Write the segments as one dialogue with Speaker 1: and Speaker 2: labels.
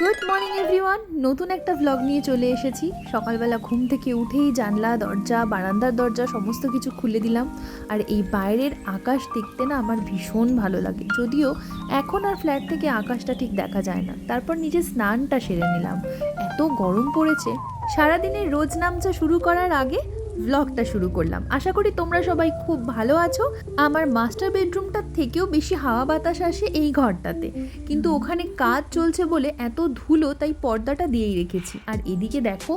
Speaker 1: Good morning everyone নতুন একটা vlog নিয়ে চলে এসেছি। সকালবেলা ঘুম থেকে উঠেই জানলা, দরজা, বারান্দার দরজা, সমস্ত কিছু খুলে দিলাম। আর এই বাইরের আকাশ দেখতে না আমার ভীষণ ভালো লাগে। যদিও এখন আর ফ্ল্যাট থেকে আকাশটা ঠিক দেখা যায় না। তারপর নিজের স্নানটা সেরে নিলাম। এত গরম পড়েছে। সারাদিনের রোজ নামচা শুরু করার আগে ভ্লগটা শুরু করলাম। আশা করি তোমরা সবাই খুব ভালো আছো। আমার মাস্টার বেডরুমটার থেকেও বেশি হাওয়া বাতাস আসে এই ঘরটাতে। কিন্তু ওখানে কাজ চলছে বলে এত ধুলো তাই পর্দাটা দিয়েই রেখেছি। আর এদিকে দেখো,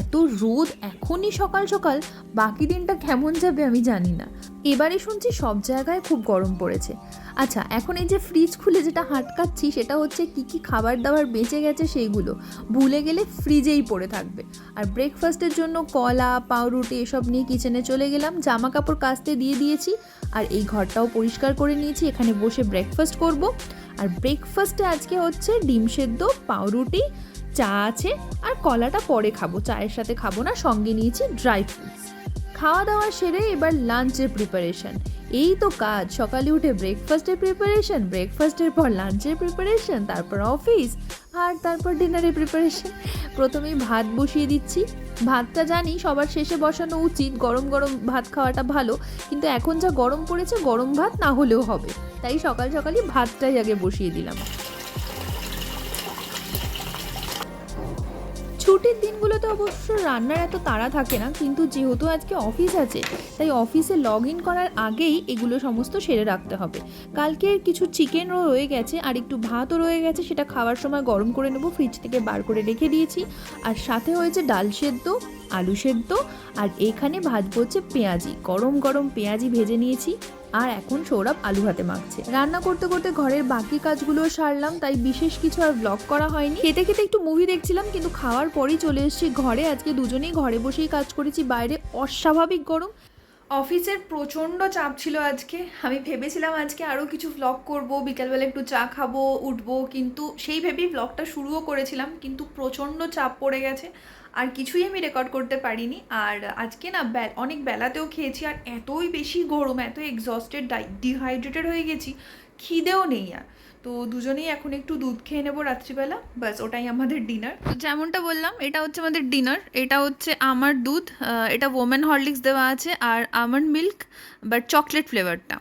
Speaker 1: এত রোদ এখনই সকাল সকাল, বাকি দিনটা কেমন যাবে আমি জানি না। এবারে শুনছি সব জায়গায় খুব গরম পড়েছে। আচ্ছা এখন এই যে ফ্রিজ খুলে যেটা হাটকাচ্ছি সেটা হচ্ছে কি কি খাবার দাবার বেঁচে গেছে সেইগুলো। ভুলে গেলে ফ্রিজেই পড়ে থাকবে। আর ব্রেকফাস্টের জন্য কলা, পাউরুটি এসব নিয়ে কিচেনে চলে গেলাম। জামা কাপড় কাচতে দিয়ে দিয়েছি। আর এই ঘরটাও পরিষ্কার করে নিয়েছি। এখানে বসে ব্রেকফাস্ট করব। আর ব্রেকফাস্টে আজকে হচ্ছে ডিম সেদ্ধ, পাউরুটি, চা আছে। আর কলাটা পরে খাব। চায়ের সাথে খাব না, সঙ্গে নিয়েছি ড্রাই ফ্রুটস খাওয়া দাওয়া সেরে এবার লাঞ্চের প্রিপারেশন এই তো কাজ, সকালে উঠে ব্রেকফাস্টের প্রিপারেশন ব্রেকফাস্টের পর লাঞ্চের প্রিপারেশন তারপর অফিস আর তারপর ডিনারের প্রিপারেশন প্রথমেই ভাত বসিয়ে দিচ্ছি। ভাতটা জানি সবার শেষে বসানো উচিত, গরম গরম ভাত খাওয়াটা ভালো, কিন্তু এখন যা গরম পড়েছে, গরম ভাত না হলেও হবে। তাই সকাল সকালই ভাতটাই আগে বসিয়ে দিলাম। ছুটির দিনগুলোতে অবশ্য রান্নার এত তাড়া থাকে না, কিন্তু যেহেতু আজকে অফিস আছে, তাই অফিসে লগ ইন করার আগেই এগুলো সমস্ত সেরে রাখতে হবে। কালকে কিছু চিকেনও রয়ে গেছে, আর একটু ভাতও রয়ে গেছে, সেটা খাওয়ার সময় গরম করে নেব, ফ্রিজ থেকে বার করে রেখে দিয়েছি। আর সাথে হয়েছে ডাল সেদ্ধ, আলু সেদ্ধ, আর এখানে ভাজবো হচ্ছে পেঁয়াজি। গরম গরম পেঁয়াজি ভেজে নিয়েছি। আর এখন সৌরভ আলু হাতে মাখছে। রান্না করতে করতে ঘরের বাকি কাজগুলো সারলাম, তাই বিশেষ কিছু আর ব্লগ করা হয়নি। খেতে খেতে একটু মুভি দেখছিলাম, কিন্তু খাওয়ার পরেই চলে এসেছি ঘরে। আজকে দুজনেই ঘরে বসেই কাজ করেছি, বাইরে অস্বাভাবিক গরম। অফিসের প্রচণ্ড চাপ ছিল আজকে। আমি ভেবেছিলাম আজকে আরও কিছু ভ্লগ করব, বিকালবেলা একটু চা খাব, উঠবো, কিন্তু সেই ভেবেই ভ্লগটা শুরুও করেছিলাম, কিন্তু প্রচণ্ড চাপ পড়ে গেছে। আর কিছুই আমি রেকর্ড করতে পারিনি। আর আজকে না অনেক বেলাতেও খেয়েছি, আর এতই বেশি গরম এত এক্সস্টেড ডিহাইড্রেটেড হয়ে গেছি, খিদেও নেই আর। তো দুজনেই এখন একটু দুধ খেয়ে নেব রাত্রিবেলা। ব্যাস, ওটাই আমাদের ডিনার তো যেমনটা বললাম, এটা হচ্ছে আমাদের ডিনার এটা হচ্ছে আমার দুধ এটা ওমেন হরলিক্স দেওয়া আছে, আর আমন্ড মিল্ক বাট চকলেট ফ্লেভারটা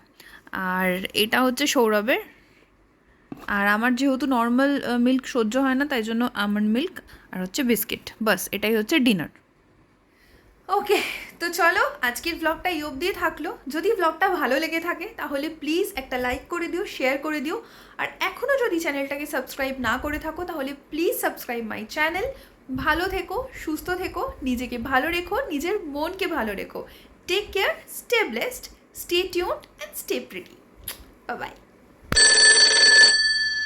Speaker 1: আর এটা হচ্ছে সৌরভের। আর আমার যেহেতু নর্মাল মিল্ক সহ্য হয় না, তাই জন্য আমন্ড মিল্ক আর হচ্ছে বিস্কিট বাস এটাই হচ্ছে ডিনার ওকে তো চলো আজকের ব্লগটা এই অবধি থাকল। যদি ব্লগটা ভালো লেগে থাকে, তাহলে প্লিজ একটা লাইক করে দিও শেয়ার করে দিও। আর এখনও যদি চ্যানেলটাকে সাবস্ক্রাইব না করে থাকো, তাহলে প্লিজ সাবস্ক্রাইব মাই চ্যানেল ভালো থেকো, সুস্থ থেকো, নিজেকে ভালো রেখো, নিজের মনকে ভালো রেখো। Take care stay blessed stay tune and stay pretty bye